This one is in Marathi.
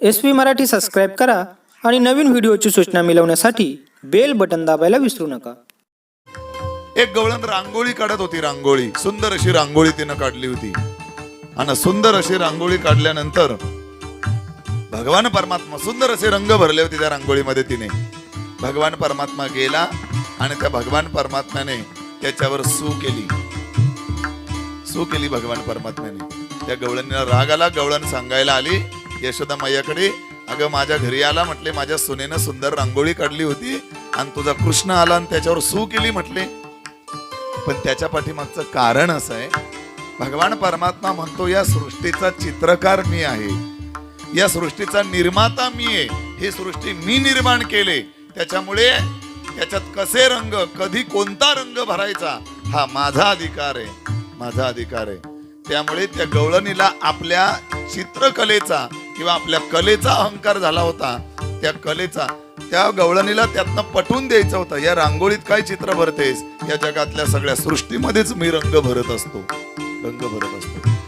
एस पी मराठी सबस्क्राईब करा आणि नवीन व्हिडिओची सूचना मिळवण्यासाठी बेल बटन दाबायला विसरू नका. एक गवळण रांगोळी काढत होती रांगोळी. सुंदर अशी रांगोळी तिनं काढली होती. आणि सुंदर अशी रांगोळी काढल्यानंतर भगवान परमात्मा सुंदर असे रंग भरले होते त्या रांगोळीमध्ये तिने. भगवान परमात्मा गेला आणि त्या भगवान परमात्म्याने त्याच्यावर सू केली. सू केली भगवान परमात्म्याने. त्या गवळणीला राग आला गवळण सांगायला आली यशोदा मैयाकडे अगं माझ्या घरी आला म्हटले माझ्या सुनेनं सुंदर रांगोळी काढली होती आणि तुझा कृष्ण आला आणि त्याच्यावर सू केली म्हटले. पण त्याच्या पाठीमागचं कारण असं आहे भगवान परमात्मा म्हणतो या सृष्टीचा चित्रकार मी आहे. या सृष्टीचा निर्माता मी आहे. ही सृष्टी मी निर्माण केले. त्याच्यामुळे त्याच्यात कसे रंग कधी कोणता रंग भरायचा हा माझा अधिकार आहे. माझा अधिकार आहे. त्यामुळे त्या गवळणीला आपल्या चित्रकलेचा किंवा आपल्या कलेचा अहंकार झाला होता त्या कलेचा त्या गवळणीला त्यातनं पटवून द्यायचं होतं. या रांगोळीत काय चित्र भरतेस? या जगातल्या सगळ्या सृष्टीमध्येच मी रंग भरत असतो. रंग भरत असतो.